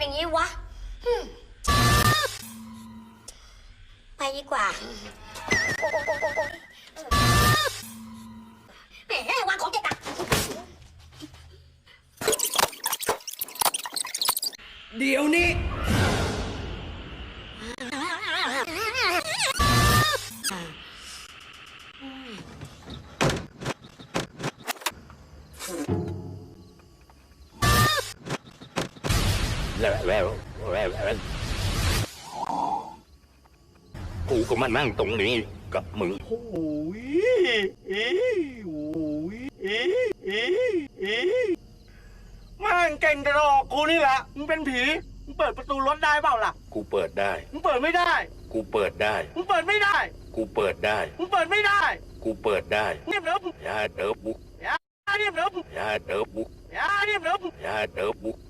ป็นอย่างนี้วะไปดีกว่าเดี๋ยวนี้ กูก็มานั่งตรงนี้กับมึง โอ้ยเอ้ยโอ้ยเอ้ยเอ้ยเอ้ยแม่งเก่งแต่หลอกกูนี่แหละมึงเป็นผี มึงเปิดประตูรถได้เปล่าล่ะ กูเปิดได้ มึงเปิดไม่ได้ กูเปิดได้ มึงเปิดไม่ได้ กูเปิดได้ มึงเปิดไม่ได้ กูเปิดได้เงียบเร็วอย่าเดอบุกอย่าเงียบเร็วอย่าเดอบุกอย่าเงียบเร็วอย่าเดอบุกอย่าเงียบเด้อย่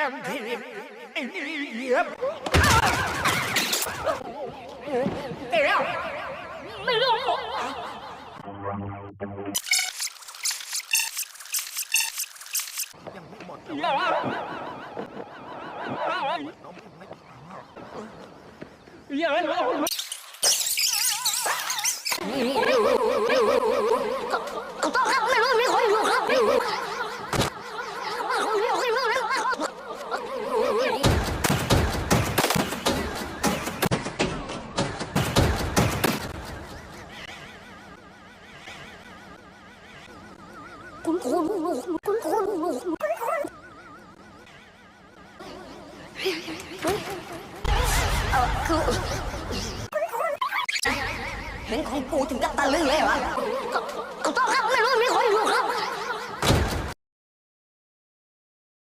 남편님 일일이야 때려 Yeah, I know. คุณคุณคุณคุณเออคือเห็นของกูถึงกับตะลึงเลยวะก็ต้องครับไม่รู้มีคนอยู่ครับ